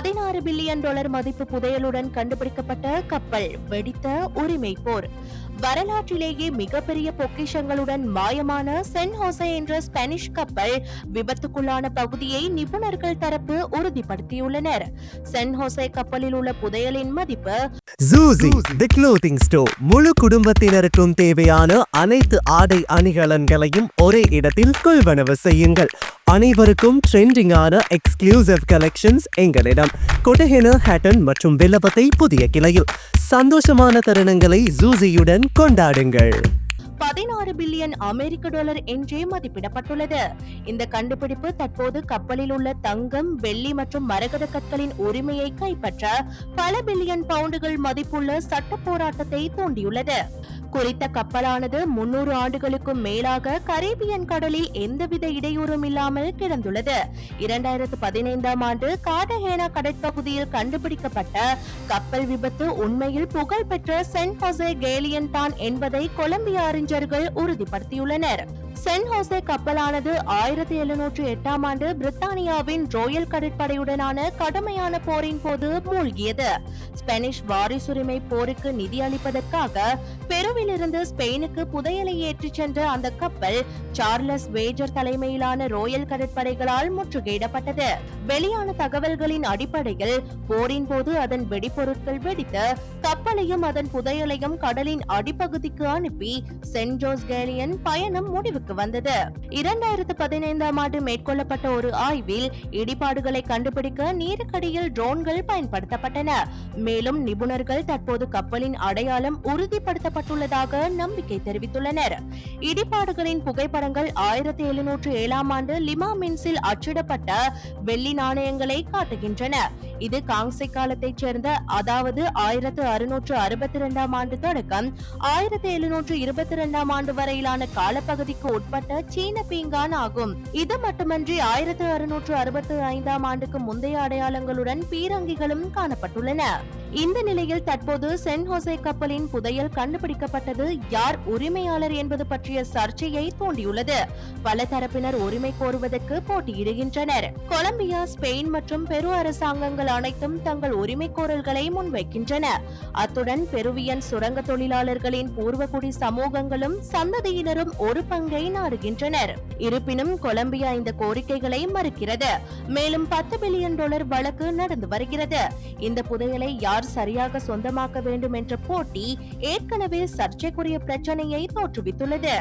பதினாறு billion dollar மதிப்பு புதையலுடன் கண்டுபிடிக்கப்பட்ட கப்பல் வெடித்த உரிமை போர். வரலாற்றிலேயே மிகப்பெரிய பொக்கிஷங்களுடன் மாயமான சென் ஹோசே என்ற ஸ்பானிஷ் கப்பல் விபத்துக்குள்ளான பகுதியை நிபுணர்கள் தரப்பு உறுதிப்படுத்தியுள்ளனர். சென் ஹோசே கப்பலில் உள்ள புதையலின் மதிப்பு ஜூசி தி க்ளோத்திங் ஸ்டோர் முழு குடும்பத்தினருக்கும் தேவையான அனைத்து ஆடை அணிகலன்களையும் ஒரே இடத்தில் கொள்வனவு செய்யுங்கள். அனைவருக்கும் ட்ரெண்டிங்கான எக்ஸ்க்ளூசிவ் கலெக்ஷன்ஸ் எங்களிடம். கொட்டஹென ஹேட்டன் மற்றும் வில்லபத்தை புதிய கிளையில். சந்தோஷமான தருணங்களை ஜூசியுடன் கொண்டாடுங்கள். பதினாறு பில்லியன் அமெரிக்க டாலர் என்றே மதிப்பிடப்பட்டுள்ளது. இந்த கண்டுபிடிப்பு தற்போது கப்பலில் உள்ள தங்கம் வெள்ளி மற்றும் மரகத கற்களின் உரிமையை கைப்பற்ற பல பில்லியன் பவுண்டுகள் மதிப்புள்ள சட்ட போராட்டத்தை தூண்டியுள்ளது. குறித்த கப்பலானது முன்னூறு ஆண்டுகளுக்கும் மேலாக கரேபியன் கடலில் எந்தவித இடையூறும் இல்லாமல் கிடந்துள்ளது. இரண்டாயிரத்து பதினைந்தாம் ஆண்டு காடஹேனா கடற்பகுதியில் கண்டுபிடிக்கப்பட்ட கப்பல் விபத்து உண்மையில் புகழ்பெற்ற சென்ட் ஹோசே கேலியன் தான் என்பதை கொலம்பிய அறிஞர்கள் உறுதிப்படுத்தியுள்ளனர். சென் ஹோசே கப்பலானது ஆயிரத்தி எழுநூற்று எட்டாம் ஆண்டு பிரித்தானியாவின் ரோயல் கடற்படையுடனான கடுமையான போரின் போது மூழ்கியது. ஸ்பானிஷ் வாரிசுரிமை போருக்கு நிதி அளிப்பதற்காக பெருவிலிருந்து ஸ்பெயினுக்கு புதையலை ஏற்றிச் சென்ற அந்த கப்பல் சார்லஸ் வேஜர் தலைமையிலான ரோயல் கடற்படைகளால் முற்றுகையிடப்பட்டது. வெளியான தகவல்களின் அடிப்படையில் போரின் போது அதன் வெடிபொருட்கள் வெடித்து கப்பலையும் அதன் புதையலையும் கடலின் அடிப்பகுதிக்கு அனுப்பி சென்ட் ஜோஸ் கேலியன் பயணம் முடிவுக்கு வந்தது. இரண்டாயிரத்து பதினைந்தாம் ஆண்டு மேற்கொள்ளப்பட்ட ஒரு ஆய்வில் இடிபாடுகளை கண்டுபிடிக்க நீருக்கடியில் ட்ரோன்கள் பயன்படுத்தப்பட்டன. மேலும் நிபுணர்கள் தற்போது கப்பலின் அடையாளம் உறுதிப்படுத்தப்பட்டுள்ளதாக நம்பிக்கை தெரிவித்துள்ளனர். இடிபாடுகளின் புகைப்படங்கள் ஆயிரத்தி எழுநூற்று ஏழாம் ஆண்டு லிமா மின்ஸில் அச்சிடப்பட்ட வெள்ளி நாணயங்களை காட்டுகின்றன. இது காங்சை காலத்தைச் சேர்ந்த அதாவது ஆயிரத்து அறுநூற்று அறுபத்தி இரண்டாம் ஆண்டு தொடக்கம். ஆயிரத்தி எழுநூற்று இருபத்தி இரண்டாம் ஆண்டு வரையிலான காலப்பகுதிக்கு உட்பட்ட சீன பீங்கான் ஆகும். இது மட்டுமன்றி ஆயிரத்து அறுநூற்று அறுபத்தி ஐந்தாம் ஆண்டுக்கு முந்தைய அடையாளங்களுடன் பீரங்கிகளும் காணப்பட்டுள்ளன. இந்த நிலையில் தற்போது சென் ஹோசே கப்பலின் புதையல் கண்டுபிடிக்கப்பட்டது யார் உரிமையாளர் என்பது பற்றிய சர்ச்சையை தூண்டியுள்ளது. பல தரப்பினர் உரிமை கோருவதற்கு போட்டியிடுகின்றனர். கொலம்பியா ஸ்பெயின் மற்றும் பெரு அரசாங்கங்கள் அனைத்தும் தங்கள் உரிமை கோரல்களை முன்வைக்கின்றன. அத்துடன் பெருவியன் சுரங்க தொழிலாளர்களின் பூர்வகுடி சமூகங்களும் சந்ததியினரும் ஒரு பங்கை நாடுகின்றனர். இருப்பினும் கொலம்பியா இந்த கோரிக்கைகளை மறுக்கிறது. மேலும் பத்து பில்லியன் டாலர் வழக்கு நடந்து வருகிறது. இந்த புதையலை யார் சரியாக சொந்தமாக்க வேண்டும் என்ற போட்டி ஏற்கனவே சர்ச்சைக்குரிய பிரச்சனையை தோற்றுவித்துள்ளது.